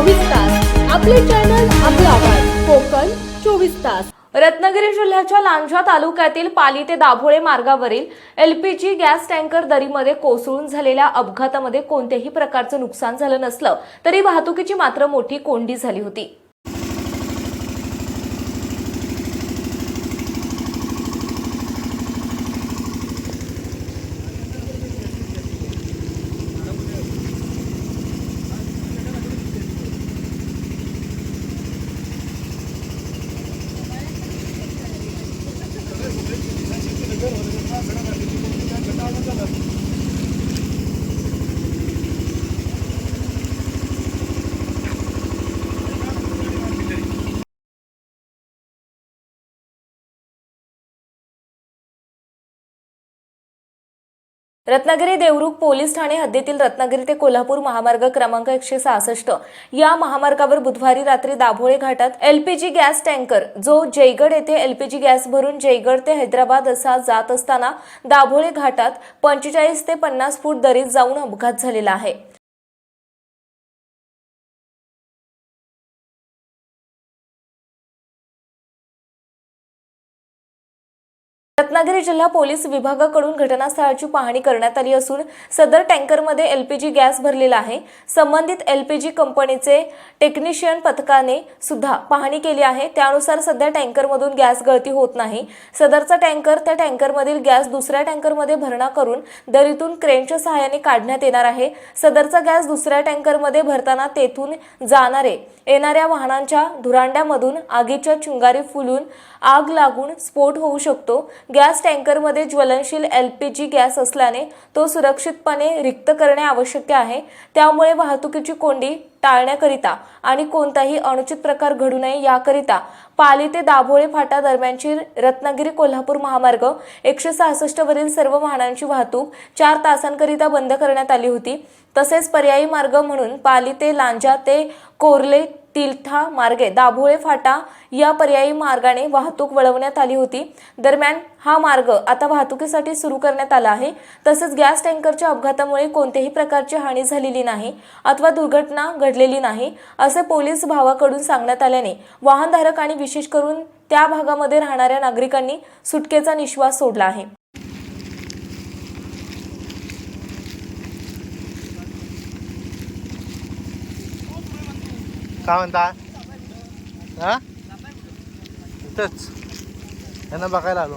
चोवीस तास. आपले चॅनल आपला आवाज. कोकण चोवीस तास. रत्नागिरी जिल्ह्याच्या लांजा तालुक्यातील पाली ते दाभोळे मार्गावरील L P G gas tanker दरीमध्ये कोसळून झालेल्या अपघातामध्ये कोणत्याही प्रकारचं नुकसान झालं नसलं तरी वाहतुकीची मात्र मोठी कोंडी झाली होती. Bunlar sana da teşekkür ederim. Ben de Ratnagiri Devrukh police Thane हद्दीतील रत्नागिरी ते कोल्हापूर महामार्ग क्रमांक एकशे सहासष्ट. या महामार्गावर बुधवारी रात्री दाभोळे घाटात एलपीजी गॅस टँकर जो जयगड येथे एलपीजी गॅस भरून जयगड ते हैदराबाद असा जात असताना दाभोळे घाटात पंचेचाळीस ते पन्नास फूट दरीत जाऊन अपघात झालेला आहे. रत्नागिरी जिल्हा पोलीस विभागाकडून घटनास्थळाची पाहणी करण्यात आली असून सदर टँकरमध्ये एलपीजी गॅस भरलेला आहे. संबंधित एलपीजी कंपनीचे टेक्निशियन पथकाने सुद्धा पाहणी केली आहे. त्यानुसार सध्या टँकरमधून गॅस गळती होत नाही. सदरचा टँकर त्या टँकरमधील गॅस दुसऱ्या टँकरमध्ये भरणा करून दरीतून क्रेनच्या सहाय्याने काढण्यात येणार आहे. सदरचा गॅस दुसऱ्या टँकरमध्ये भरताना तेथून जाणारे येणाऱ्या वाहनांच्या धुरांड्यामधून आगीच्या चिंगारी फुलून आग लागून स्फोट होऊ शकतो. गॅस टँकरमध्ये ज्वलनशील एल पी जी गॅस असल्याने तो सुरक्षितपणे रिक्त करणे आवश्यक आहे. त्यामुळे वाहतुकीची कोंडी टाळण्याकरिता आणि कोणताही अनुचित प्रकार घडू नये याकरिता पाली ते दाभोळे फाटा दरम्यानची रत्नागिरी कोल्हापूर महामार्ग एकशे सहासष्ट वरील सर्व वाहनांची वाहतूक चार तासांकरिता बंद करण्यात आली होती. तसेच पर्यायी मार्ग म्हणून पाली ते लांजा ते कोर्ले तिलठा मार्गे दाभोळे फाटा या पर्यायी मार्गाने वाहतूक वळवण्यात आली होती. दरम्यान हा मार्ग आता वाहतुकीसाठी सुरू करण्यात आला आहे. तसेच गॅस टँकरच्या अपघातामुळे कोणत्याही प्रकारची हानी झालेली नाही. अथवा दुर्घटना घडलेली नाही असे पोलीस भावाकडून सांगण्यात आल्याने वाहनधारक आणि विशेष करून त्या भागामध्ये राहणाऱ्या नागरिकांनी सुटकेचा निश्वास सोडला आहे. काय म्हणता? हा? इथंच. यांना बघायला आलो.